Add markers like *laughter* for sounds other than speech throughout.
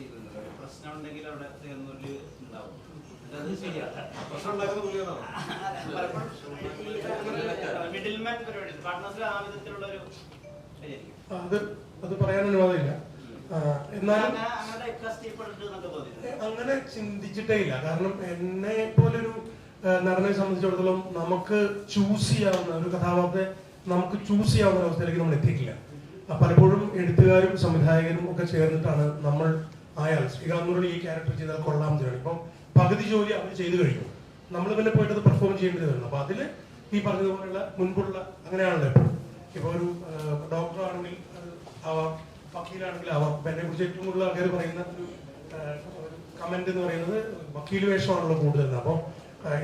ചെയ്തിട്ടുണ്ട്. ഒരു പ്രശ്നം ഉണ്ടെങ്കിൽ അവിടെ തീർന്നൊരു ഉണ്ടാവും. അത് ശരിയാണ് പ്രശ്നം മിഡിൽമാൻ. പരിപാടി. പാർട്ട്നേഴ്സിൽ ആ വിധത്തിലുള്ള ഒരു ശരിയായിരിക്കും. അത് അത് പറയാൻ അനുവാദമില്ല. എന്നാലും അങ്ങനെ ചിന്തിച്ചിട്ടേ ഇല്ല. കാരണം എന്നെ പോലൊരു നടനെ സംബന്ധിച്ചിടത്തോളം നമുക്ക് ചൂസ് ചെയ്യാവുന്ന ഒരു കഥാപാത്രത്തെ നമുക്ക് ചൂസ് ചെയ്യാവുന്ന അവസ്ഥയിലേക്ക് നമ്മൾ എത്തിയിട്ടില്ല. ആ, പലപ്പോഴും എഴുത്തുകാരും സംവിധായകരും ഒക്കെ ചേർന്നിട്ടാണ് നമ്മൾ ആയാൽ ശ്രീകാന്ത് ഈ ക്യാരക്ടർ ചെയ്താൽ കൊള്ളാം എന്ന് ഇപ്പം പകുതി ജോലി അവർ ചെയ്തു കഴിഞ്ഞു. നമ്മൾ പിന്നെ പോയിട്ട് അത് പെർഫോം ചെയ്യേണ്ടി വരുന്നു. അപ്പൊ അതിൽ ഈ പറഞ്ഞതുപോലെയുള്ള മുൻപുള്ള അങ്ങനെയാണല്ലോ ഇപ്പോൾ ഇപ്പൊ ഒരു ഡോക്ടർ ആണെങ്കിൽ ആവാം വക്കീലാണെങ്കിൽ ആവാം. എന്നെ കുറിച്ച് ഏറ്റവും കൂടുതൽ ആൾക്കാർ പറയുന്ന ഒരു കമന്റ് എന്ന് പറയുന്നത് വക്കീൽ വേഷമാണല്ലോ കൂടുതൽ അപ്പോൾ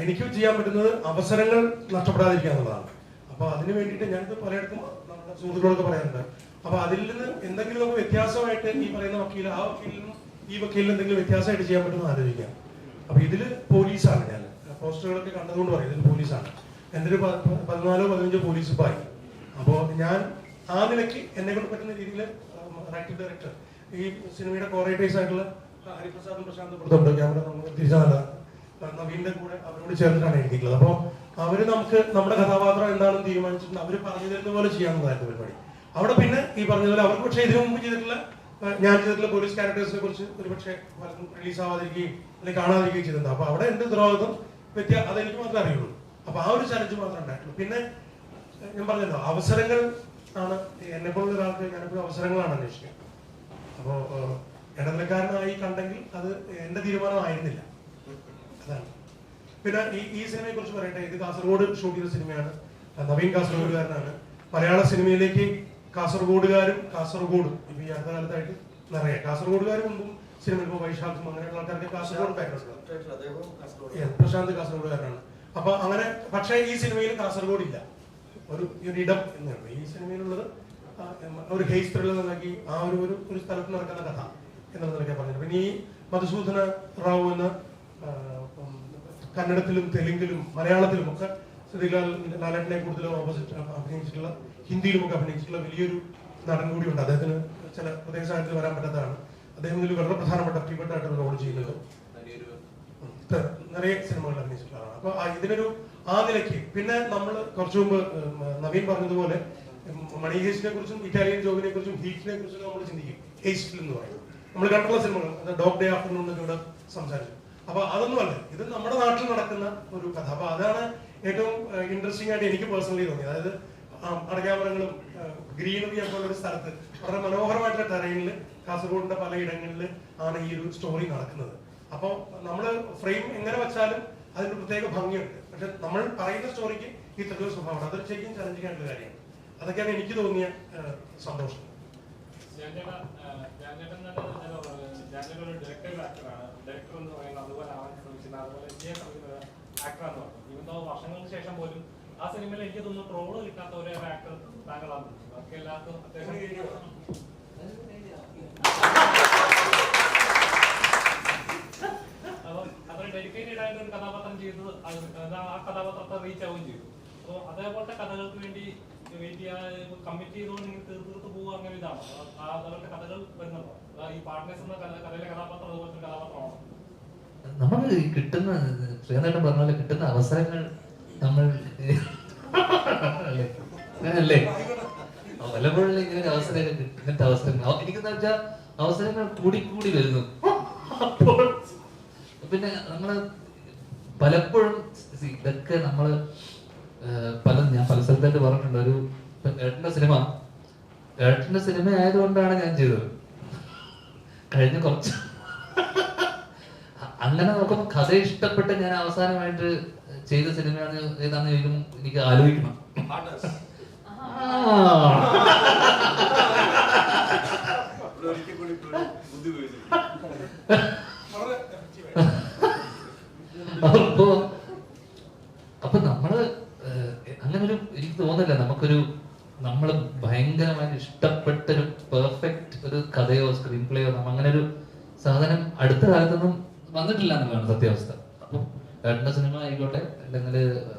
എനിക്ക് ചെയ്യാൻ പറ്റുന്നത് അവസരങ്ങൾ നഷ്ടപ്പെടാതിരിക്കുക എന്നുള്ളതാണ്. അപ്പൊ അതിന് വേണ്ടിയിട്ട് ഞാനിത് പലയിടത്തും നമ്മുടെ സുഹൃത്തുക്കളൊക്കെ പറയാറുണ്ട്. അപ്പൊ അതിൽ നിന്ന് എന്തെങ്കിലും നമുക്ക് വ്യത്യാസമായിട്ട് ഈ പറയുന്ന വക്കീൽ ആ വക്കീലിനും ഈ വക്കീലിന് എന്തെങ്കിലും വ്യത്യാസമായിട്ട് ചെയ്യാൻ പറ്റുമെന്ന് ആലോചിക്കാം. അപ്പൊ ഇതിൽ പോലീസാണ് ഞാൻ. പോസ്റ്ററുകളൊക്കെ കണ്ടതുകൊണ്ട് പറയും ഇതിൽ പോലീസാണ്. പ- പതിനാലോ പതിനഞ്ചോ പോലീസ് പായി അപ്പോൾ ഞാൻ ആ നിലയ്ക്ക് എന്നെ കൊണ്ട് പറ്റുന്ന രീതിയിൽ റൈറ്റിംഗ് ഡയറക്ടർ ഈ സിനിമയുടെ കോറേറ്റേഴ്സ് ആയിട്ടുള്ള ഹരിപ്രസാദും പ്രശാന്ത് പുറത്തുണ്ട് ക്യാമറ നമ്മൾ തിരിച്ചാണ് നവീന്റെ കൂടെ അവരോട് ചേർന്നിട്ടാണ് എഴുതിയിട്ടുള്ളത്. അപ്പോൾ അവർ നമുക്ക് നമ്മുടെ കഥാപാത്രം എന്താണെന്ന് തീരുമാനിച്ചിട്ടുണ്ട്. അവർ പറഞ്ഞു തരുന്ന പോലെ ചെയ്യാവുന്നതായിരുന്നു പരിപാടി. അവിടെ പിന്നെ ഈ പറഞ്ഞതുപോലെ അവർക്ക് പക്ഷേ ഇതിനു മുമ്പ് ചെയ്തിട്ടുള്ള ഞാൻ ചെയ്തിട്ടുള്ള പോലീസ് ക്യാരക്ടേഴ്സിനെ കുറിച്ച് ഒരുപക്ഷെ പലതും റിലീസ് ആവാതിരിക്കുകയും അല്ലെങ്കിൽ കാണാതിരിക്കുകയും ചെയ്തിട്ടുണ്ട്. അപ്പൊ അവിടെ എന്ത് ഉത്തരവാദിത്വം വ്യത്യാ അതെനിക്ക് മാത്രമേ അറിയുള്ളൂ. അപ്പൊ ആ ഒരു ചലഞ്ച് മാത്രമേ ഉണ്ടായിട്ടുള്ളൂ. പിന്നെ ഞാൻ പറഞ്ഞല്ലോ അവസരങ്ങൾ ആണ് എന്നെ പോലുള്ള ഒരാൾക്ക് ഞാനിപ്പോൾ അവസരങ്ങളാണ് അന്വേഷിക്കുക. അപ്പോൾ ഇടനിലക്കാരനായി കണ്ടെങ്കിൽ അത് എന്റെ തീരുമാനമായിരുന്നില്ല. അതാണ്. പിന്നെ ഈ ഈ സിനിമയെ കുറിച്ച് പറയട്ടെ. ഇത് കാസർഗോഡ് ഷൂട്ട് ചെയ്ത സിനിമയാണ്. നവീൻ കാസർഗോഡുകാരനാണ്. മലയാള സിനിമയിലേക്ക് കാസർഗോഡുകാരും കാസർഗോഡ് ഇപ്പൊ ഈ അടുത്ത കാലത്തായിട്ട് നിറയെ കാസർഗോഡുകാരും മുമ്പും സിനിമ ഇപ്പോൾ വൈശാഖും അങ്ങനെയുള്ള ആൾക്കാർക്ക് കാസർഗോഡ് ബാക്ക്ഗ്രൗണ്ട് പ്രശാന്ത് കാസർഗോഡുകാരനാണ്. അപ്പൊ അങ്ങനെ പക്ഷേ ഈ സിനിമയിൽ കാസർഗോഡ് ഇല്ല. ഒരു ഒരു ഇടം എന്നുണ്ട് ഈ സിനിമയിലുള്ളത് ഒരു ഹെയ്സ് ത്രില്ലർ നൽകി ആ ഒരു ഒരു ഒരു സ്ഥലത്ത് നടക്കുന്ന കഥ എന്നുള്ളതൊക്കെ പറഞ്ഞത്. പിന്നെ ഈ മധുസൂദന റാവു എന്ന കന്നഡത്തിലും തെലുങ്കിലും മലയാളത്തിലും ഒക്കെ ശ്രീലാൽ ലാലേട്ടനെ കൂടുതലും ഓപ്പോസിറ്റ് അഭിനയിച്ചിട്ടുള്ള ഹിന്ദിയിലും ഒക്കെ അഭിനയിച്ചിട്ടുള്ള വലിയൊരു നടൻ കൂടിയുണ്ട്. അദ്ദേഹത്തിന് ചില പ്രത്യേക സാഹചര്യത്തിൽ വരാൻ പറ്റാത്തതാണ്. അദ്ദേഹം ഇതിൽ വളരെ പ്രധാനപ്പെട്ട പ്രീപ്പെട്ട റോൾ ചെയ്യുന്നത്. നിറയെ സിനിമകൾ അഭിനയിച്ചിട്ടുള്ളതാണ് അപ്പൊ ഇതിനൊരു ആ നിലയ്ക്ക് പിന്നെ നമ്മൾ കുറച്ചു മുമ്പ് നവീൻ പറഞ്ഞതുപോലെ മണി ഹേസ്റ്റിനെ കുറിച്ചും ഇറ്റാലിയൻ ജോബിനെ കുറിച്ചും ഹീറ്റിനെ കുറിച്ചും നമ്മൾ ചിന്തിക്കും. ഹേസ്റ്റിൽ എന്ന് പറയുന്നത്. നമ്മൾ കണ്ടുള്ള സിനിമകൾ ഡോഗ് ഡേ ആഫ്റ്റർനൂൺ എന്നൊക്കെ ഇവിടെ സംസാരിച്ചു. അപ്പൊ അതൊന്നുമല്ല ഇത് നമ്മുടെ നാട്ടിൽ നടക്കുന്ന ഒരു കഥ. അപ്പൊ അതാണ് ഏറ്റവും ഇൻട്രസ്റ്റിംഗ് ആയിട്ട് എനിക്ക് പേഴ്സണലി തോന്നിയത്. അതായത് അടയ്ക്കാമരങ്ങളും ഗ്രീനറി ഉള്ള ഒരു സ്ഥലത്ത്. വളരെ മനോഹരമായിട്ടുള്ള ടെറൈനിൽ കാസർഗോഡിന്റെ പലയിടങ്ങളിൽ ആണ് ഈ ഒരു സ്റ്റോറി നടക്കുന്നത്. അപ്പോൾ നമ്മൾ ഫ്രെയിം എങ്ങനെ വെച്ചാലും അതിന് പ്രത്യേക ഭംഗിയുണ്ട്. പക്ഷെ നമ്മൾ പറയുന്ന സ്റ്റോറിക്ക് ത്രില്ലർ സ്വഭാവമാണ് അതൊരു ശരിക്കും ചലഞ്ചിങ് ആയിട്ടുള്ള കാര്യമാണ്. അതൊക്കെയാണ് എനിക്ക് തോന്നിയ സന്തോഷം. ഡയറക്ടർ എന്ന് പറയുന്നത് അതുപോലെ ആവാൻ ശ്രമിക്കുന്ന, അതുപോലെ ആണെന്ന് പറഞ്ഞു. Though വർഷങ്ങൾക്ക് ശേഷം പോലും ആ സിനിമയിൽ എനിക്ക് തോന്നുന്നു ട്രോൾ കിട്ടാത്ത ഒരേ ആക്ടർ താങ്കളാണ്. ബാക്കി എല്ലാവർക്കും അത്ര ഡെഡിക്കേറ്റഡ് ആയിട്ട് ഒരു കഥാപാത്രം ചെയ്തത് ആ കഥാപാത്രത്തെ റീച്ച് ആവുകയും ചെയ്തു. അപ്പോൾ അതേപോലത്തെ കഥകൾക്ക് വേണ്ടി വെയിറ്റ് ചെയ്യാൻ കമ്മിറ്റ് ചെയ്തുകൊണ്ട് ഇങ്ങനെ തീർത്ത് തീർത്ത് പോകുക അങ്ങനെ ഇതാണ്. ആ അതുപോലത്തെ കഥകൾ വരുന്നുണ്ടോ. ഈ പാർട്ട്നേഴ്സ് എന്ന കഥയിലെ കഥാപാത്രം അതുപോലത്തെ ഒരു കഥാപാത്രമാണോ. നമ്മൾ കിട്ടുന്ന ശ്രീനേട്ടൻ പറഞ്ഞ പോലെ കിട്ടുന്ന അവസരങ്ങൾ നമ്മൾ അല്ലേ? വല്ലപ്പോഴും ഇങ്ങനെ ഒരു അവസരങ്ങൾ കിട്ടും. ഇങ്ങനത്തെ അവസരങ്ങൾ. അവ- എനിക്കെന്താ വെച്ചാൽ അവസരങ്ങൾ കൂടി കൂടി വരുന്നു. അപ്പോൾ പിന്നെ നമ്മൾ പലപ്പോഴും ഇതൊക്കെ നമ്മൾ പല ഞാൻ പല സ്ഥലത്തായിട്ട് പറഞ്ഞിട്ടുണ്ട്. ഒരു ഏട്ടന്റെ സിനിമ. ഏട്ടന്റെ സിനിമ ആയതുകൊണ്ടാണ് ഞാൻ ചെയ്തത്. കഴിഞ്ഞ കുറച്ച് അങ്ങനെ നോക്കുമ്പോൾ കഥ ഇഷ്ടപ്പെട്ട് ഞാൻ അവസാനമായിട്ട് ചെയ്ത സിനിമയാണ് ഏതാണെന്ന് ചോദിക്കുമ്പോൾ എനിക്ക് ആലോചിക്കണം. ഒരിക്കൽ കൂടി ബുദ്ധി *laughs* ഉപയോഗിച്ചു വളരെ effective ആയിട്ട്. അപ്പോ അപ്പൊ നമ്മൾ ഏഹ്, അങ്ങനെ ഒരു എനിക്ക് തോന്നില്ല നമുക്കൊരു നമ്മൾ ഭയങ്കരമായിട്ട് ഇഷ്ടപ്പെട്ടൊരു പെർഫെക്റ്റ് ഒരു കഥയോ സ്ക്രീൻ പ്ലേയോ നമ്മ അങ്ങനെ ഒരു സാധനം അടുത്ത കാലത്തൊന്നും വന്നിട്ടില്ല എന്നുള്ളതാണ് സത്യാവസ്ഥ അപ്പൊ സിനിമ ആയിക്കോട്ടെ അല്ലെങ്കിൽ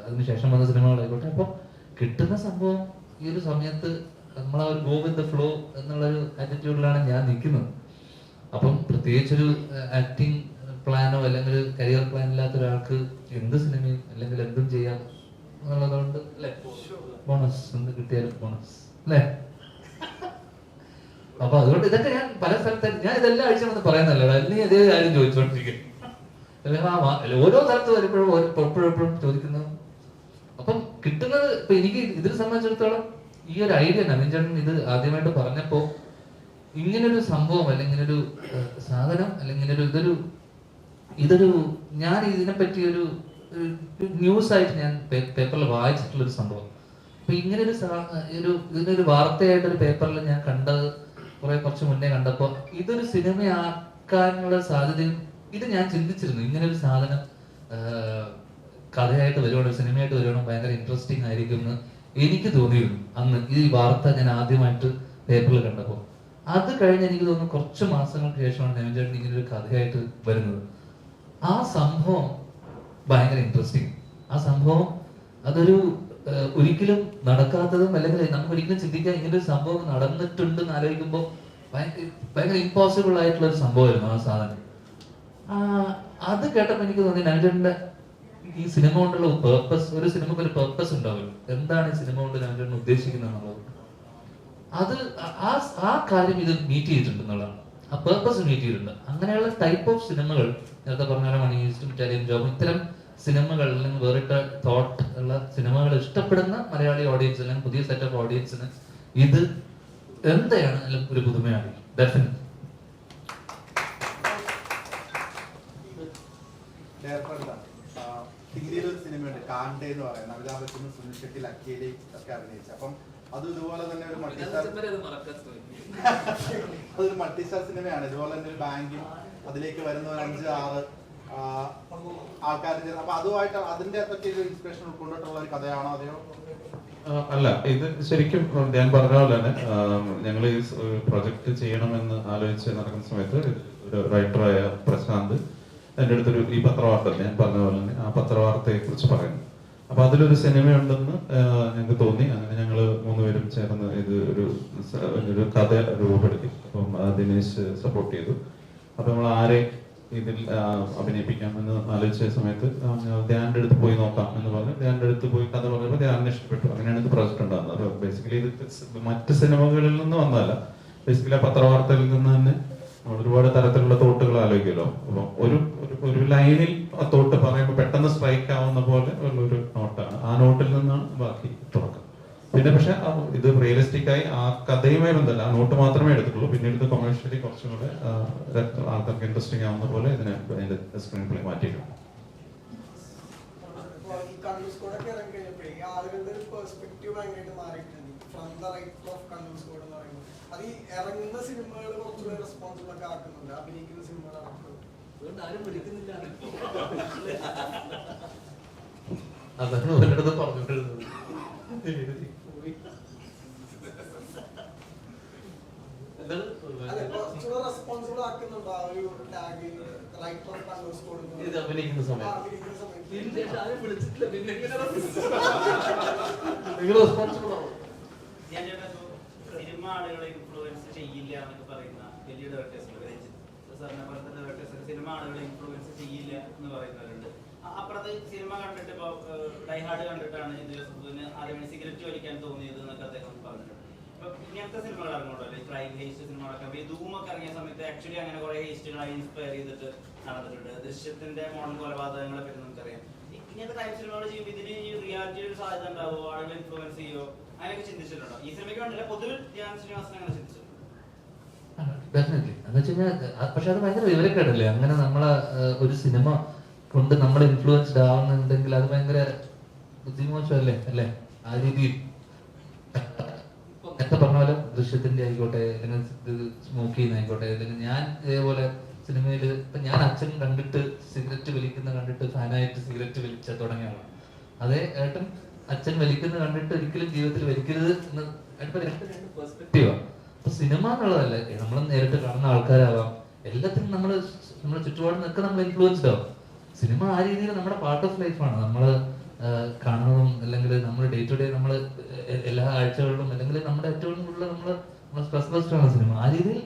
അതിനുശേഷം വന്ന സിനിമകളായിക്കോട്ടെ അപ്പോൾ കിട്ടുന്ന സംഭവം ഈ ഒരു സമയത്ത് നമ്മൾ ആ ഒരു ഗോ വിത്ത് ദ ഫ്ലോ എന്നുള്ള ഒരു ആറ്റിറ്റ്യൂഡിലാണ് ഞാൻ നിൽക്കുന്നത്. അപ്പം പ്രത്യേകിച്ചൊരു ആക്ടിങ് പ്ലാനോ അല്ലെങ്കിൽ കരിയർ പ്ലാൻ ഇല്ലാത്ത ഒരാൾക്ക് എന്ത് സിനിമയും അല്ലെങ്കിൽ എന്തും ചെയ്യാം എന്നുള്ളതുകൊണ്ട് അല്ലേ? ബോണസ് എന്ത് കിട്ടിയാലും ബോണസ് അല്ലേ? അപ്പൊ അതുകൊണ്ട് ഇതൊക്കെ ഞാൻ പല സ്ഥലത്ത് ഞാൻ ഇതെല്ലാം വന്ന് പറയുന്നല്ലോ അല്ലെങ്കിൽ അതേ കാര്യം ചോദിച്ചുകൊണ്ടിരിക്കും അല്ലെങ്കിൽ ഓരോ സ്ഥലത്ത് വരുമ്പോഴും ചോദിക്കുന്നു എപ്പോഴും എപ്പോഴും ചോദിക്കുന്നത് അപ്പം കിട്ടുന്നത് ഇപ്പൊ എനിക്ക് ഇതിനെ സംബന്ധിച്ചിടത്തോളം ഈ ഒരു ഐഡിയ നവീൻചേട്ടൻ ഇത് ആദ്യമായിട്ട് പറഞ്ഞപ്പോ ഇങ്ങനൊരു സംഭവം അല്ലെങ്കിൽ ഒരു സാധനം അല്ലെങ്കിൽ ഒരു ഇതൊരു ഇതൊരു ഞാൻ ഇതിനെപ്പറ്റി ഒരു ന്യൂസ് ആയിട്ട് ഞാൻ പേപ്പറിൽ വായിച്ചിട്ടുള്ള ഒരു സംഭവം. അപ്പൊ ഇങ്ങനെ ഒരു ഒരു ഇതിനൊരു വാർത്തയായിട്ട് ഒരു പേപ്പറിൽ ഞാൻ കണ്ടത് കുറെ കുറച്ച് മുന്നേ കണ്ടപ്പോ ഇതൊരു സിനിമയാക്കാനുള്ള സാധ്യതയും ഇത് ഞാൻ ചിന്തിച്ചിരുന്നു. ഇങ്ങനെ ഒരു സാധനം കഥയായിട്ട് വരുവാണോ സിനിമയായിട്ട് വരുവാണോ ഭയങ്കര ഇൻട്രസ്റ്റിംഗ് ആയിരിക്കും എന്ന് എനിക്ക് തോന്നിയിരുന്നു അന്ന്. ഈ വാർത്ത ഞാൻ ആദ്യമായിട്ട് പേപ്പറിൽ കണ്ടപ്പോൾ അത് കഴിഞ്ഞ് എനിക്ക് തോന്നുന്നു കുറച്ച് മാസങ്ങൾക്ക് ശേഷമാണ് നെവിൻചേട്ടൻ ഇങ്ങനെ ഒരു കഥയായിട്ട് വരുന്നത്. ആ സംഭവം ഭയങ്കര ഇൻട്രസ്റ്റിംഗ് ആ സംഭവം അതൊരു ഒരിക്കലും നടക്കാത്തതും അല്ലെങ്കിൽ നമുക്ക് ഒരിക്കലും ചിന്തിക്കാൻ ഇങ്ങനെ ഒരു സംഭവം നടന്നിട്ടുണ്ടെന്ന് ആലോചിക്കുമ്പോൾ ഭയങ്കര ഭയങ്കര ഇമ്പോസിബിൾ ആയിട്ടുള്ള ഒരു സംഭവമായിരുന്നു ആ സാധനം. അത് കേട്ടപ്പോൾ എനിക്ക് തോന്നി നവചേട്ടന്റെ ഈ സിനിമ കൊണ്ടുള്ള പേർപ്പസ് ഒരു സിനിമക്ക് ഒരു പേർപ്പസ് ഉണ്ടാവുമല്ലോ എന്താണ് ഈ സിനിമ കൊണ്ട് നവചേട്ടൻ ഉദ്ദേശിക്കുന്നത് അത് ആ- ആ കാര്യം ഇത് മീറ്റ് ചെയ്തിട്ടുണ്ട് എന്നുള്ളതാണ് ആ പേർപ്പസ് മീറ്റ് ചെയ്തിട്ടുണ്ട്. അങ്ങനെയുള്ള ടൈപ്പ് ഓഫ് സിനിമകൾ നേരത്തെ പറഞ്ഞ പോലെ മണി ഈസ്റ്റും ഇറ്റാലിയൻ ജോബും ഇത്തരം സിനിമകൾ അല്ലെങ്കിൽ വേറിട്ട തോട്ട് ഉള്ള സിനിമകൾ ഇഷ്ടപ്പെടുന്ന മലയാളി ഓഡിയൻസ് അല്ലെങ്കിൽ പുതിയ സെറ്റ് ഓഫ് ഓഡിയൻസിന് ഇത് എന്താണ് ഒരു പുതുമയാണ് ഡെഫിനറ്റ് ഡയറക്ടറാണ് ഹിന്ദിയിൽ ഒരു സിനിമയുണ്ട് കാണ്ടെ എന്ന് പറയുന്നത്. അമിതാഭ് ബച്ചനും സുനിൽ ഷെട്ടി ലക്കിയിലെ ഒക്കെ അഭിനയിച്ചു അപ്പം അത് ഇതുപോലെ തന്നെ ഒരു മൾട്ടിസ്റ്റാർ *laughs* അതൊരു മൾട്ടിസ്റ്റാർ സിനിമയാണ്. ഇതുപോലെ തന്നെ ഒരു ബാങ്കും അതിലേക്ക് വരുന്ന ഒരു അഞ്ച് ആറ് ആൾക്കാരുടെ അപ്പൊ അതുമായിട്ട് അതിന്റെ പറ്റി ഒരു ഇൻസ്പിറേഷൻ ഉൾക്കൊണ്ടിട്ടുള്ള ഒരു കഥയാണോ അതെയോ? അല്ല ഇത് ശരിക്കും ഞാൻ പറഞ്ഞ പോലെ തന്നെ ഞങ്ങൾ ഈ പ്രൊജക്ട് ചെയ്യണമെന്ന് ആലോചിച്ച് നടക്കുന്ന സമയത്ത് ഒരു റൈറ്ററായ പ്രശാന്ത് എന്റെ അടുത്തൊരു ഈ പത്രവാർത്ത ഞാൻ പറഞ്ഞ പോലെ തന്നെ ആ പത്രവാർത്തയെ കുറിച്ച് പറയുന്നു. അപ്പൊ അതിലൊരു സിനിമയുണ്ടെന്ന് ഞങ്ങൾക്ക് തോന്നി. അങ്ങനെ ഞങ്ങൾ മൂന്നുപേരും ചേർന്ന് ഇത് ഒരു ഒരു കഥ രൂപപ്പെടുത്തി. അപ്പം ദിനേശ് സപ്പോർട്ട് ചെയ്തു. അപ്പൊ നമ്മൾ ആരെ ഇതിൽ അഭിനയിപ്പിക്കാമെന്ന് ആലോചിച്ച സമയത്ത് ധ്യാനിന്റെ അടുത്ത് പോയി നോക്കാം എന്ന് പറഞ്ഞു. ധ്യാനിന്റെ അടുത്ത് പോയി കഥ പറഞ്ഞപ്പോൾ ധ്യാനിന് ഇഷ്ടപ്പെട്ടു. അങ്ങനെയാണ് ഇത് പ്രോജക്റ്റ് ഉണ്ടാകുന്നത്. ബേസിക്കലി ഇത് മറ്റ് സിനിമകളിൽ നിന്ന് വന്നതല്ല. ബേസിക്കലി പത്രവാർത്തയിൽ നിന്ന് തന്നെ ഒരുപാട് തരത്തിലുള്ള തോട്ടുകൾ ആലോചിക്കുമല്ലോ. അപ്പൊ ഒരു ഒരു- ലൈനിൽ ആ തോട്ട് പറയുമ്പോൾ പെട്ടെന്ന് സ്ട്രൈക്ക് ആവുന്ന പോലെ ഉള്ള ഒരു നോട്ടാണ്. ആ നോട്ടിൽ നിന്നാണ് ബാക്കി തുടക്കം. പിന്നെ പക്ഷെ ഇത് റിയലിസ്റ്റിക് ആയി ആ കഥയുമായി ബന്ധമല്ല ആ നോട്ട് മാത്രമേ എടുത്തിട്ടുള്ളൂ. പിന്നീട് ഇത് കൊമേഴ്ഷ്യലി കുറച്ചും കൂടെ ആൾക്കാർക്ക് ഇൻട്രസ്റ്റിംഗ് ആവുന്ന പോലെ ഇതിനെ അതിന്റെ സ്ക്രീൻ പ്ലേ മാറ്റിയിട്ടുണ്ട്. ആളുകളുടെ പെർസ്പെക്റ്റീവ് ഭയങ്കരമായിട്ട് മാറിയിട്ടുണ്ട്. ഫ്രം ദ റൈറ്റ് ഓഫ് കണ്ണൂസ് കൂടെ എന്ന് പറയുന്നത് അത് ഈ ഇറങ്ങുന്ന സിനിമകൾ കുറച്ചുകൂടെ റെസ്പോൺസിബിൾ ഒക്കെ ആക്കുന്നുണ്ട്. അഭിനയിക്കുന്ന സിനിമകൾ ആക്കുന്നുണ്ടോ. ആ ഒരു ടാഗ് റൈറ്റ് ഓഫ് കണ്ണൂസ് കോഡ് ഇത് അഭിനയിക്കുന്ന നിങ്ങൾ റെസ്പോൺസിബിൾ ആവും ഞാൻ ചേട്ടാ ഇപ്പൊ സിനിമ ആളുകളെ ഇൻഫ്ലുവൻസ് ചെയ്യില്ല എന്നൊക്കെ പറയുന്ന വലിയ ഡയറക്ടേഴ്സ് ഉണ്ട് രഞ്ജിത്ത് സാറിനെ പോലത്തെ ഡയറക്ടേഴ്സ് സിനിമ ആളുകളെ ഇൻഫ്ലുവൻസ് ചെയ്യില്ല എന്ന് പറയുന്നവരുണ്ട് സിനിമ കണ്ടിട്ട് ഇപ്പൊ ഡൈഹാർഡ് കണ്ടിട്ടാണ് ഇതിന് ആദ്യം സിഗരറ്റ് വലിക്കാൻ തോന്നിയത് എന്നൊക്കെ അദ്ദേഹം പറഞ്ഞിട്ടുണ്ട്. അപ്പൊ ഇങ്ങനത്തെ സിനിമകൾ ഇറങ്ങുള്ളൂ അല്ലെ? ക്രൈം ഹേസ്റ്റ് സിനിമകളൊക്കെ. ഈ ധൂമൊക്കെ ഇറങ്ങിയ സമയത്ത് ആക്ച്വലി അങ്ങനെ കുറെ ഹേസ്റ്റുകളായി ഇൻസ്പയർ ചെയ്തിട്ട് നടന്നിട്ടുണ്ട്. ദൃശ്യത്തിന്റെ മോഡൽ കൊലപാതകങ്ങളെ പറ്റി നമുക്കറിയാം. ഈ- ഇങ്ങനത്തെ ക്രൈം സിനിമകൾ ചെയ്യുമ്പോൾ ഇതിന് ഈ റിയാലിറ്റി ഒരു സാധ്യത ഉണ്ടാവുമോ ആളുകൾ ഇൻഫ്ലുവൻസ് ചെയ്യോ? അങ്ങനെയൊക്കെ ചിന്തിച്ചിട്ടുണ്ടോ? ഈ സിനിമയ്ക്ക് വേണ്ടില്ല പൊതുവിൽ ധ്യാൻ ശ്രീനിവാസൻ അങ്ങനെ ചിന്തിച്ചു ഡെഫിനറ്റ്ലി എന്ന് വെച്ച് കഴിഞ്ഞാൽ പക്ഷെ അത് ഭയങ്കര വിവരക്കേടല്ലേ? അങ്ങനെ നമ്മളെ ഒരു സിനിമ കൊണ്ട് നമ്മൾ ഇൻഫ്ലുവൻസ്ഡ് ആവുന്നുണ്ടെങ്കിൽ അത് ഭയങ്കര ബുദ്ധിമോശമല്ലേ അല്ലേ? ആ രീതിയിൽ. നേരത്തെ പറഞ്ഞ പോലെ ദൃശ്യത്തിന്റെ ആയിക്കോട്ടെ അല്ലെങ്കിൽ സ്മോക്ക് ചെയ്യുന്ന ആയിക്കോട്ടെ അല്ലെങ്കിൽ ഞാൻ ഇതേപോലെ സിനിമയിൽ ഇപ്പൊ ഞാൻ അച്ഛൻ കണ്ടിട്ട് സിഗരറ്റ് വലിക്കുന്ന കണ്ടിട്ട് ഫാനായിട്ട് സിഗരറ്റ് വലിച്ച തുടങ്ങിയ ആളാണ്. അതേ ഏട്ടൻ അച്ഛൻ വലിക്കുന്ന കണ്ടിട്ട് ഒരിക്കലും ജീവിതത്തിൽ വലിക്കരുത് എന്ന് പെർസ്പെക്റ്റീവാണ് അപ്പൊ സിനിമ എന്നുള്ളതല്ല നമ്മൾ നേരിട്ട് കാണുന്ന ആൾക്കാരാവാം. എല്ലാത്തിനും നമ്മൾ നമ്മുടെ ചുറ്റുപാട് നിൽക്കുക നമ്മൾ ഇൻഫ്ലുവൻസ്ഡ് ആവും. സിനിമ ആ രീതിയിൽ നമ്മുടെ പാർട്ട് ഓഫ് ലൈഫാണ് നമ്മൾ കാണുന്നതും അല്ലെങ്കിൽ നമ്മൾ ഡേ ടു ഡേ നമ്മൾ എല്ലാ ആഴ്ചകളിലും അല്ലെങ്കിൽ നമ്മുടെ ഏറ്റവും കൂടുതൽ നമ്മൾ നമ്മൾ സ്ട്രെസ് ബസ്റ്റ് ആണ് സിനിമ. ആ രീതിയിൽ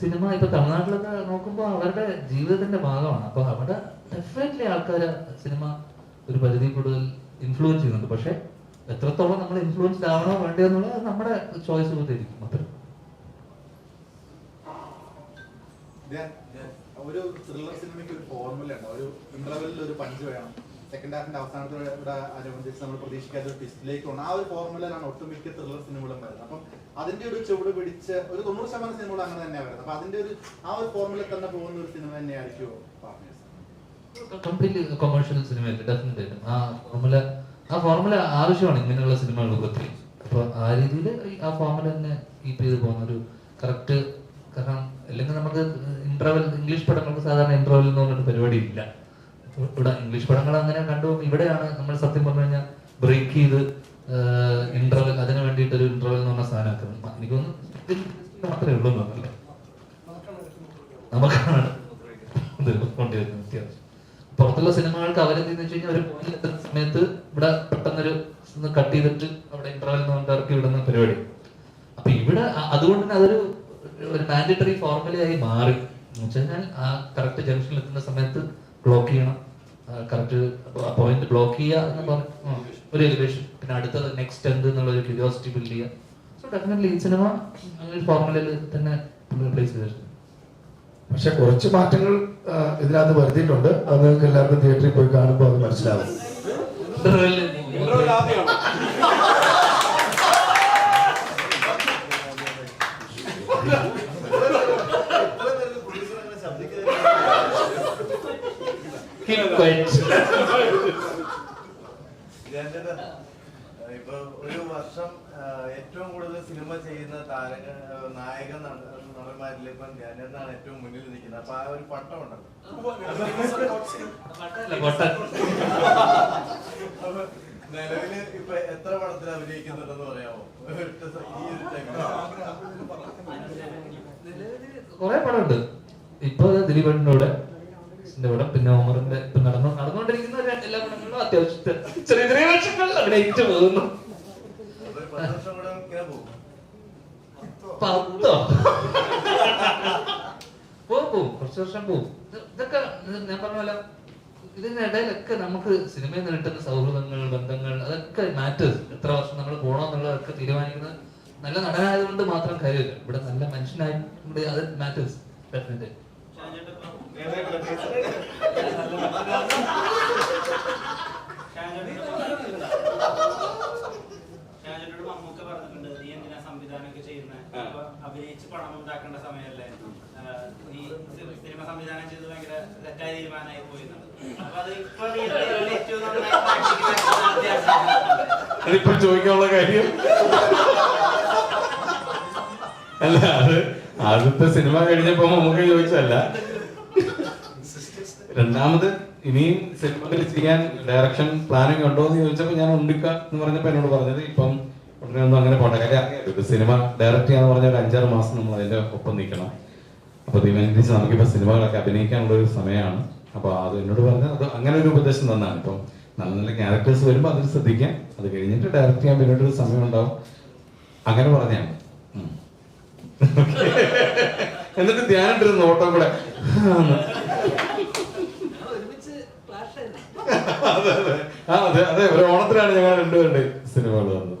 സിനിമ ഇപ്പൊ തമിഴ്നാട്ടിലൊക്കെ നോക്കുമ്പോൾ അവരുടെ ജീവിതത്തിന്റെ ഭാഗമാണ്. അപ്പൊ അവിടെ ഡെഫിനറ്റ്ലി ആൾക്കാർ സിനിമ ഒരു പരിധി കൂടുതൽ ഇൻഫ്ലുവൻസ് ചെയ്യുന്നുണ്ട്. പക്ഷെ എത്രത്തോളം നമ്മൾ ഇൻഫ്ലുവൻസ്ഡ് ആവണോ വേണ്ടയോ എന്നുള്ളത് നമ്മുടെ ചോയ്സ് പോലെ ഇരിക്കും. അത്രയും ഞാൻ ഒരു ത്രില്ലർ സിനിമയ്ക്ക് ഒരു ഫോർമുല ഉണ്ട്. ഒരു ഇന്റർവെല്ലിൽ ഒരു പഞ്ച് വേണം. സെക്കൻഡ് ഹാഫിന്റെ അവസാനത്തോടെ അനുബന്ധിച്ച് നമ്മൾ പ്രതീക്ഷിക്കാത്ത ഒരു ട്വിസ്റ്റിലേക്ക് പോകണം ആ ഒരു ഫോർമുലയിലാണ് ഒട്ടുമിക്ക ത്രില്ലർ സിനിമകളും വരുന്നത്. അപ്പം അതിന്റെ ഒരു ചുവട് പിടിച്ച് ഒരു തൊണ്ണൂറ് ശതമാനം സിനിമകൾ അങ്ങനെ തന്നെയാണ് വരുന്നത്. അപ്പൊ അതിന്റെ ഒരു ആ ഒരു ഫോർമുലയിൽ തന്നെ പോകുന്ന ഒരു സിനിമ തന്നെയായിരിക്കുമോ പാർട്ട്നേഴ്സ് കൊമേഴ്ഷ്യൽ സിനിമയല്ലേ ഡെഫിനറ്റ് ആ ഫോർമുല ആ ഫോർമുല ആവശ്യമാണ് ഇങ്ങനെയുള്ള സിനിമകൾക്ക് ഒത്തിരി. അപ്പൊ ആ രീതിയിൽ ആ ഫോർമുല തന്നെ കീപ്പ് ചെയ്ത് പോകുന്ന ഒരു കറക്റ്റ് കാരണം അല്ലെങ്കിൽ നമുക്ക് ഇന്റർവെൽ ഇംഗ്ലീഷ് പടങ്ങൾക്ക് സാധാരണ ഇന്റർവെൽ എന്ന് പറഞ്ഞൊരു പരിപാടി ഇല്ല ഇവിടെ ഇംഗ്ലീഷ് പടങ്ങൾ അങ്ങനെ കണ്ടു. ഇവിടെയാണ് നമ്മൾ സത്യം പറഞ്ഞു കഴിഞ്ഞാൽ ബ്രേക്ക് ചെയ്ത് ഇന്റർവെൽ അതിന് വേണ്ടിയിട്ട് ഒരു ഇന്റർവെൽ എന്ന് പറഞ്ഞ സാധനമാക്കുന്നത് എനിക്കൊന്ന് മാത്രമേ ഉള്ളൂ നമുക്കാണ് കൊണ്ടുവരുന്നത് അത്യാവശ്യം. പുറത്തുള്ള സിനിമകൾക്ക് അവരെന്തെന്ന് വെച്ച് കഴിഞ്ഞാൽ ഒരു point എത്തുന്ന സമയത്ത് ഇവിടെ പെട്ടെന്നൊരു കട്ട് ചെയ്തിട്ട് അവിടെ ഇന്റർവെൽ എന്ന് പറഞ്ഞിട്ട് ഇറക്കി വിടുന്ന പരിപാടി. അപ്പൊ ഇവിടെ അതുകൊണ്ട് തന്നെ അതൊരു ഒരു മാൻഡറ്ററി ഫോർമുലയായി മാറി. എന്ന് വെച്ച് കഴിഞ്ഞാൽ ആ കറക്റ്റ് ജംഗ്ഷനിൽ എത്തുന്ന സമയത്ത് ബ്ലോക്ക് ചെയ്യണം. കറക്റ്റ് പോയിന്റ് ബ്ലോക്ക് ചെയ്യുക എന്ന് പറഞ്ഞ ഒരു എലിവേഷൻ പിന്നെ അടുത്തത് നെക്സ്റ്റ് എന്ത് എന്നുള്ള ഒരു ക്യൂരിയോസിറ്റി ബിൽഡ് ചെയ്യുക. സോ ഡെഫിനറ്റ്ലി ഈ സിനിമ അങ്ങനെ ഫോർമുലയിൽ തന്നെ പ്ലേസ് ചെയ്തിട്ടുണ്ട്. പക്ഷെ കുറച്ച് മാറ്റങ്ങൾ ഇതിനകത്ത് വരുത്തിയിട്ടുണ്ട്. അത് നിങ്ങൾക്ക് എല്ലാവർക്കും തിയേറ്ററിൽ പോയി കാണുമ്പോൾ അത് മനസ്സിലാവും. Keep quiet. ഇപ്പൊ ഒരു വർഷം ഏറ്റവും കൂടുതൽ സിനിമ ചെയ്യുന്ന താരങ്ങൾ നായകൻ നായക നട- നടന്മാരിൽ ഇപ്പൊ ഞാനെന്നാണ് ഏറ്റവും മുന്നിൽ നിൽക്കുന്നത്. അപ്പൊ ആ ഒരു പട്ടം. ഉണ്ടല്ലോ. അപ്പൊ നിലവിൽ ഇപ്പൊ എത്ര പടത്തിൽ അഭിനയിക്കുന്നുണ്ടെന്ന് പറയാമോ? കുറെ പടമുണ്ട്. ഇപ്പൊ ദിലീപേട്ടന്റെ കൂടെ ന്റെ പടം പിന്നെ ഒമറിന്റെ ഇപ്പൊ നടന്നു നടന്നുകൊണ്ടിരിക്കുന്ന എല്ലാ പടങ്ങളിലും അത്യാവശ്യത്തെ ചെറിയ ചെറിയ വർഷങ്ങൾ അഭിനയിച്ചു പോകുന്നു. പോകും പത്തോ പോവും കുറച്ച് വർഷം ഇത് ഇതൊക്കെ ഞാൻ പറഞ്ഞ പോലെ ഇതിനിടയിലൊക്കെ നമുക്ക് സിനിമയിൽ നിന്ന് കിട്ടുന്ന സൗഹൃദങ്ങൾ ബന്ധങ്ങൾ അതൊക്കെ മാറ്റേഴ്സ് എത്ര വർഷം നമ്മൾ പോകണമെന്നുള്ളതൊക്കെ തീരുമാനിക്കുന്നത് നല്ല നടനായതുകൊണ്ട് മാത്രം കാര്യമില്ല. ഇവിടെ നല്ല മനുഷ്യനായി അത് മാറ്റേഴ്സ് ഡെഫിനറ്റ് ഷാജോട് മമ്മൂക്ക പറഞ്ഞിട്ടുണ്ട് നീ എന്തിനാ സംവിധാനമൊക്കെ ചെയ്യുന്നത് അപ്പൊ അഭിനയിച്ച് പണം ഉണ്ടാക്കേണ്ട സമയമല്ലേ? നീ സിനിമ സംവിധാനം ചെയ്ത് ഭയങ്കര തെറ്റായ തീരുമാനമായി പോയിരുന്നത് അപ്പൊ അത് ഇപ്പൊ ഏറ്റവും നടത്തിയ ചോദിക്കാനുള്ള കാര്യം? അല്ല അത് ആദ്യത്തെ സിനിമ കഴിഞ്ഞപ്പോ നമുക്ക് ചോദിച്ചല്ല രണ്ടാമത് ഇനിയും സിനിമകൾ ചെയ്യാൻ ഡയറക്ഷൻ പ്ലാനിങ് ഉണ്ടോ എന്ന് ചോദിച്ചപ്പോൾ ഞാൻ ഉണ്ടിക്ക എന്ന് പറഞ്ഞപ്പോൾ എന്നോട് പറഞ്ഞത് ഇപ്പം ഉടനെ ഒന്നും അങ്ങനെ പോണ്ട. കാര്യം അറിയാം സിനിമ ഡയറക്റ്റ് ചെയ്യാന്ന് പറഞ്ഞ ഒരു അഞ്ചാറ് മാസം നമ്മൾ അതിന്റെ ഒപ്പം നിൽക്കണം. അപ്പൊ തീരുമാനിച്ച് നമുക്കിപ്പോ സിനിമകളൊക്കെ അഭിനയിക്കാനുള്ള ഒരു സമയമാണ്. അപ്പൊ അത് എന്നോട് പറഞ്ഞത് അത് അങ്ങനെ ഒരു ഉപദേശം തന്നാണ്. ഇപ്പം നല്ല നല്ല ക്യാരക്ടേഴ്സ് വരുമ്പോൾ അതിൽ ശ്രദ്ധിക്കാം. അത് കഴിഞ്ഞിട്ട് ഡയറക്റ്റ് ചെയ്യാൻ പിന്നീട് ഒരു സമയം ഉണ്ടാവും. അങ്ങനെ പറഞ്ഞാണ്. *laughs* എന്നിട്ട് ധ്യാനം ഓട്ടോ കൂടെ. അതെ അതെ. ആ അതെ അതെ. ഒരു ഓണത്തിലാണ് ഞങ്ങൾ രണ്ടുപേരുടെ സിനിമകൾ വന്നത്.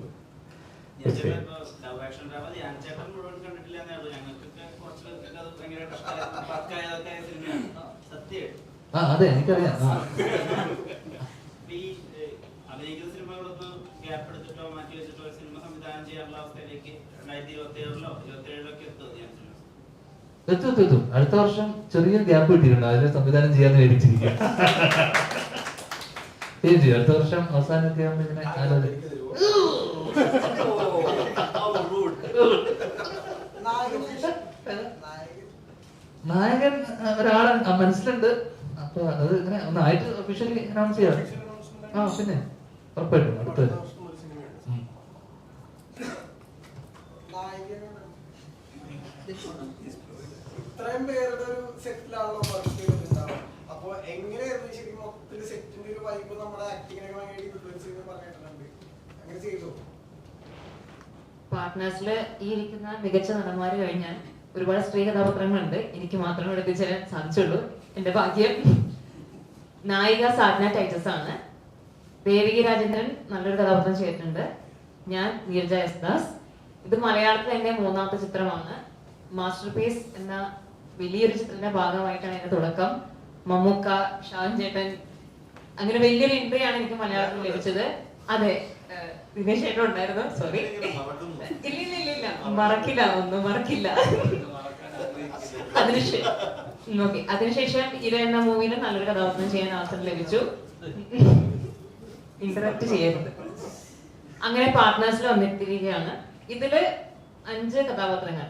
ആ അതെ എനിക്കറിയാം. അഭിനയിക്കുന്ന സിനിമകളൊന്ന് ഗ്യാപ്പ് എടുത്തിട്ടോ മാറ്റി വെച്ചിട്ടോ സിനിമ സംവിധാനം ചെയ്യാനുള്ള അവസ്ഥയിലേക്ക് രണ്ടായിരത്തി ഇരുപത്തി ഏഴിലോ ഇരുപത്തി ഏഴിലൊക്കെ എത്തും ഞാൻ എത്തും എത്തും. അടുത്ത വർഷം ചെറിയ ഗ്യാപ്പ് കിട്ടിയിട്ടുണ്ട്. അതിനെ സംവിധാനം ചെയ്യാൻ മേടിച്ചിരിക്കുക. *laughs* ചെയ്യും അടുത്ത വർഷം അവസാനമൊക്കെ ആകുമ്പോൾ ഇങ്ങനെ ആലോചിക്കും നായകൻ. ഒരാൾ മനസ്സിലുണ്ട്. അപ്പൊ അത് ഇങ്ങനെ ഒന്ന് ആയിട്ട് ഒഫീഷ്യലി അനൗൺസ് ചെയ്യാം. ആ പിന്നെ. ഉറപ്പായിട്ടും അടുത്ത ഇത്രയും പേരുടെ ഒരു സെറ്റിലാണല്ലോ വർക്ക് ചെയ്തിട്ടുണ്ടാവും അപ്പൊ എങ്ങനെയായിരുന്നു ശരിക്കും മൊത്തത്തിൽ സെറ്റിന്റെ ഒരു വൈബ് നമ്മുടെ ആക്ടിങ്ങിനൊക്കെ ഭയങ്കര ഇൻഫ്ലുവൻസ് ചെയ്ത് പറഞ്ഞിട്ടുണ്ട്. അങ്ങനെ ചെയ്തു. പാർട്ട്നേഴ്സിൽ ഈ ഇരിക്കുന്ന മികച്ച നടന്മാർ കഴിഞ്ഞാൽ ഒരുപാട് സ്ത്രീ കഥാപാത്രങ്ങളുണ്ട്. എനിക്ക് മാത്രമേ എടുത്തു ചേരാൻ സാധിച്ചുള്ളൂ. എന്റെ ഭാഗ്യം നായിക സാധന ടൈറ്റസ് ആണ്. ദേവികി രാജേന്ദ്രൻ നല്ലൊരു കഥാപാത്രം ചെയ്തിട്ടുണ്ട്. ഞാൻ നീരജ എസ് ദാസ്. ഇത് മലയാളത്തിൽ എന്റെ മൂന്നാമത്തെ ചിത്രമാണ്. മാസ്റ്റർ പീസ് എന്ന വലിയൊരു ചിത്രത്തിന്റെ ഭാഗമായിട്ടാണ് എന്റെ തുടക്കം. മമ്മൂക്ക ഷാൻ ചേട്ടൻ അങ്ങനെ വലിയൊരു എൻട്രി ആണ് എനിക്ക് മലയാളത്തിൽ ലഭിച്ചത്. അതെ. ദിനേശ് ചേട്ടൻ ഉണ്ടായിരുന്നു. സോറി ഇല്ല ഇല്ല ഇല്ല ഇല്ല മറക്കില്ല ഒന്നും മറക്കില്ല. അതിനുശേഷം ഓക്കെ അതിനുശേഷം ഇര എന്ന മൂവിയിൽ നല്ലൊരു കഥാപാത്രം ചെയ്യാൻ അവസരം ലഭിച്ചു. ഇന്ററാക്ട് ചെയ്യരുത്. അങ്ങനെ പാർട്ട്നേഴ്സിൽ വന്നിട്ടിരിക്കുകയാണ് ഇതിൽ അഞ്ച് കഥാപാത്രങ്ങൾ.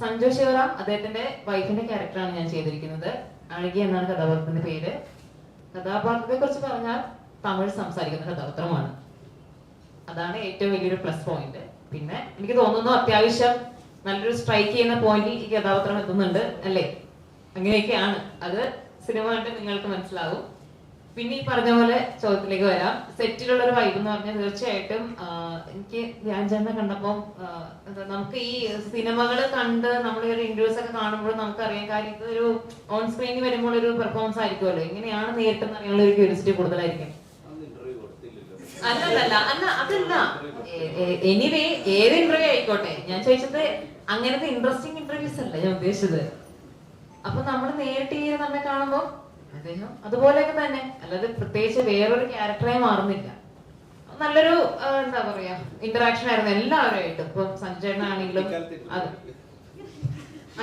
സഞ്ജു ശിവറാം അദ്ദേഹത്തിന്റെ വൈഫിന്റെ ക്യാരക്ടറാണ് ഞാൻ ചെയ്തിരിക്കുന്നത്. അഴകി എന്നാണ് കഥാപാത്രത്തിന്റെ പേര്. കഥാപാത്രത്തെ കുറിച്ച് പറഞ്ഞാൽ തമിഴ് സംസാരിക്കുന്ന കഥാപാത്രമാണ്. അതാണ് ഏറ്റവും വലിയൊരു പ്ലസ് പോയിന്റ് പിന്നെ എനിക്ക് തോന്നുന്നു അത്യാവശ്യം നല്ലൊരു സ്ട്രൈക്ക് ചെയ്യുന്ന പോയിന്റിൽ ഈ കഥാപാത്രം എത്തുന്നുണ്ട് അല്ലേ? അങ്ങനെയൊക്കെയാണ്. അത് സിനിമ കണ്ട് നിങ്ങൾക്ക് മനസ്സിലാവും. പിന്നെ ഈ പറഞ്ഞ പോലെ ചോദ്യത്തിലേക്ക് വരാം. സെറ്റിലുള്ള ഒരു വൈബ് എന്ന് പറഞ്ഞാൽ തീർച്ചയായിട്ടും എനിക്ക് ധ്യാൻ ചേട്ടനെ കണ്ടപ്പോൾ നമുക്ക് ഈ സിനിമകൾ കണ്ട് നമ്മൾ ഒരു ഇന്റർവ്യൂസ് ഒക്കെ കാണുമ്പോൾ നമുക്ക് അറിയാൻ കാര്യം ഇതൊരു ഓൺ സ്ക്രീനിൽ വരുമ്പോൾ ഒരു പെർഫോമൻസ് ആയിരിക്കുമല്ലോ. എങ്ങനെയാണ് നേരിട്ടെന്ന് അറിയാനുള്ള ഒരു ക്യൂരിയസിറ്റി കൂടുതലായിരിക്കും? അല്ലല്ല അല്ല അതല്ല. എനിവേ ഏത് ഇന്റർവ്യൂ ആയിക്കോട്ടെ. ഞാൻ ചോദിച്ചത് അങ്ങനത്തെ ഇൻട്രസ്റ്റിംഗ് ഇന്റർവ്യൂസ് അല്ല ഞാൻ ഉദ്ദേശിച്ചത്? അപ്പൊ നമ്മൾ നേരിട്ട് ഈ തന്നെ കാണുമ്പോ അദ്ദേഹം അതുപോലെയൊക്കെ തന്നെ. അല്ലാതെ പ്രത്യേകിച്ച് വേറൊരു ക്യാരക്ടറായി മാറുന്നില്ല. നല്ലൊരു എന്താ പറയാ ഇന്ററാക്ഷൻ ആയിരുന്നു എല്ലാവരുമായിട്ടും. ഇപ്പൊ അതെ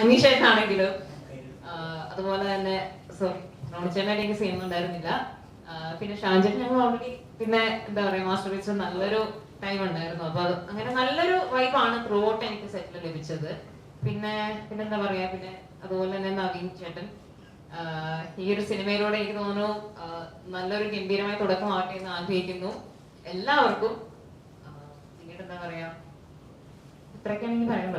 അനീഷേട്ടനാണെങ്കിലും ആ, അതുപോലെ തന്നെ റോണിച്ചേട്ടനായിട്ട് എനിക്ക് സീൻ ഉണ്ടായിരുന്നില്ല. പിന്നെ ഷാൻചേട്ടൻ ഞങ്ങൾ ഓൾറെഡി പിന്നെ എന്താ പറയാ മാസ്റ്റർ ബീച്ച് നല്ലൊരു ടൈം ഉണ്ടായിരുന്നു. അപ്പൊ അങ്ങനെ നല്ലൊരു വൈബാണ് ത്രൂ ഔട്ട് എനിക്ക് സെറ്റിൽ ലഭിച്ചത്. പിന്നെ പിന്നെന്താ പറയാ പിന്നെ അതുപോലെ തന്നെ നവീൻ ചേട്ടൻ. ഈ ഒരു സിനിമയിലൂടെ എനിക്ക് തോന്നുന്നു നല്ലൊരു ഗംഭീരമായ തുടക്കമാവട്ടെ എന്ന് ആഗ്രഹിക്കുന്നു. എല്ലാവർക്കും പിന്നീട് എന്താ പറയാ? ഇത്രയൊക്കെയാണ് എനിക്ക് താങ്ക് യു